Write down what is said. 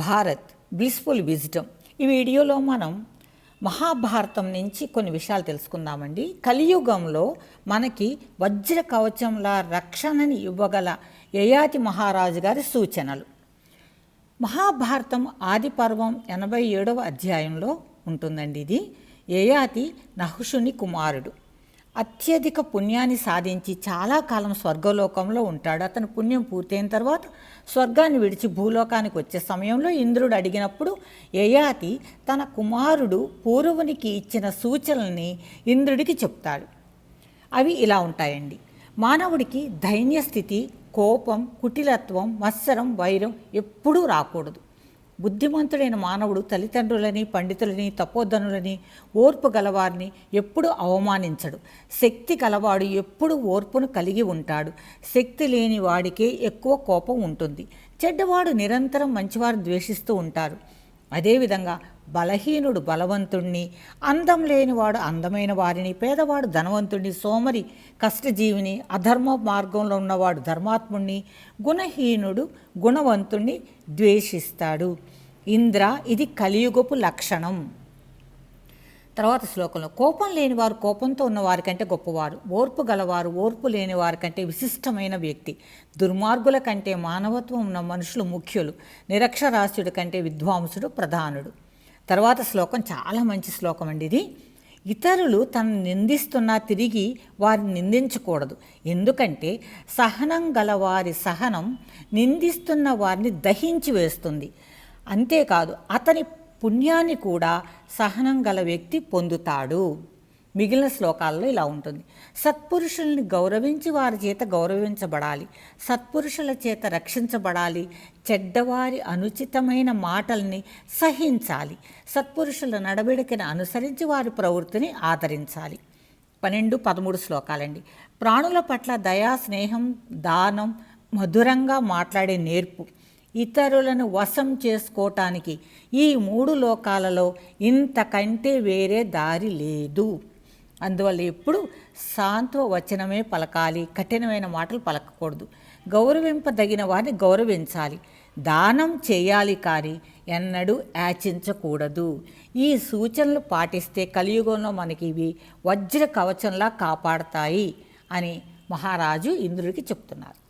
Bharat blissful విజిటమ్ ఈ వీడియోలో మనం మహాభారతం నుంచి కొన్ని విషయాలు తెలుసుకుందామండి. కలియుగంలో మనకి వజ్ర కవచంలా రక్షణని ఇవ్వగల యయాతి మహారాజు గారి సూచనలు. మహాభారతం ఆది పర్వం ఎనభై ఏడవ అధ్యాయంలో ఉంటుందండి ఇది. యయాతి నహుషుని కుమారుడు. అత్యధిక పుణ్యాన్ని సాధించి చాలా కాలం స్వర్గలోకంలో ఉంటాడు. అతను పుణ్యం పూర్తయిన తర్వాత స్వర్గాన్ని విడిచి భూలోకానికి వచ్చే సమయంలో ఇంద్రుడు అడిగినప్పుడు యయాతి తన కుమారుడు పూర్వునికి ఇచ్చిన సూచనల్ని ఇంద్రుడికి చెప్తాడు. అవి ఇలా ఉంటాయండి. మానవుడికి దైన్య స్థితి కోపం కుటిలత్వం మత్సరం వైరం ఎప్పుడూ రాకూడదు. బుద్ధిమంతుడైన మానవుడు తల్లిదండ్రులని పండితులని తపోధనులని ఓర్పు గలవారిని ఎప్పుడు అవమానించడు. శక్తి గలవాడు ఎప్పుడు ఓర్పును కలిగి ఉంటాడు. శక్తి లేని వాడికే ఎక్కువ కోపం ఉంటుంది. చెడ్డవాడు నిరంతరం మంచివారు ద్వేషిస్తూ ఉంటారు అదేవిధంగా బలహీనుడు బలవంతుణ్ణి. అందం లేనివాడు అందమైన వారిని పేదవాడు ధనవంతుణ్ణి సోమరి కష్టజీవిని అధర్మ మార్గంలో ఉన్నవాడు ధర్మాత్ముణ్ణి గుణహీనుడు గుణవంతుణ్ణి ద్వేషిస్తాడు. ఇంద్ర ఇది కలియుగపు లక్షణం. తర్వాత శ్లోకంలో కోపం లేనివారు కోపంతో ఉన్న వారికంటే గొప్పవారు. ఓర్పు గలవారు ఓర్పు లేని వారికంటే విశిష్టమైన వ్యక్తి. దుర్మార్గుల కంటే మానవత్వం ఉన్న మనుషులు ముఖ్యులు. నిరక్షరాస్యుడి కంటే విద్వాంసుడు ప్రధానుడు. తర్వాత శ్లోకం చాలా మంచి శ్లోకం అండి ఇది. ఇతరులు తను నిందిస్తున్నా తిరిగి వారిని నిందించకూడదు. ఎందుకంటే సహనం గలవారి సహనం నిందిస్తున్న వారిని దహించి వేస్తుంది. అంతేకాదు అతని పుణ్యాన్ని కూడా సహనం గల వ్యక్తి పొందుతాడు. మిగిలిన శ్లోకాల్లో ఇలా ఉంటుంది. సత్పురుషుల్ని గౌరవించి వారి చేత గౌరవించబడాలి. సత్పురుషుల చేత రక్షించబడాలి. చెడ్డవారి అనుచితమైన మాటల్ని సహించాలి. సత్పురుషుల నడవడికను అనుసరించి వారి ప్రవృత్తిని ఆదరించాలి. పన్నెండు పదమూడు శ్లోకాలండి. ప్రాణుల పట్ల దయా స్నేహం దానం మధురంగా మాట్లాడే నేర్పు ఇతరులను వశం చేసుకోవటానికి ఈ మూడు లోకాలలో ఇంతకంటే వేరే దారి లేదు. అందువల్ల ఎప్పుడు శాంత్వ వచనమే పలకాలి కఠినమైన మాటలు పలకకూడదు. గౌరవింపదగిన వారిని గౌరవించాలి. దానం చేయాలి కానీ ఎన్నడూ యాచించకూడదు. ఈ సూచనలు పాటిస్తే కలియుగంలో మనకి ఇవి వజ్ర కవచంలా కాపాడతాయి అని మహారాజు ఇంద్రుడికి చెప్తున్నారు.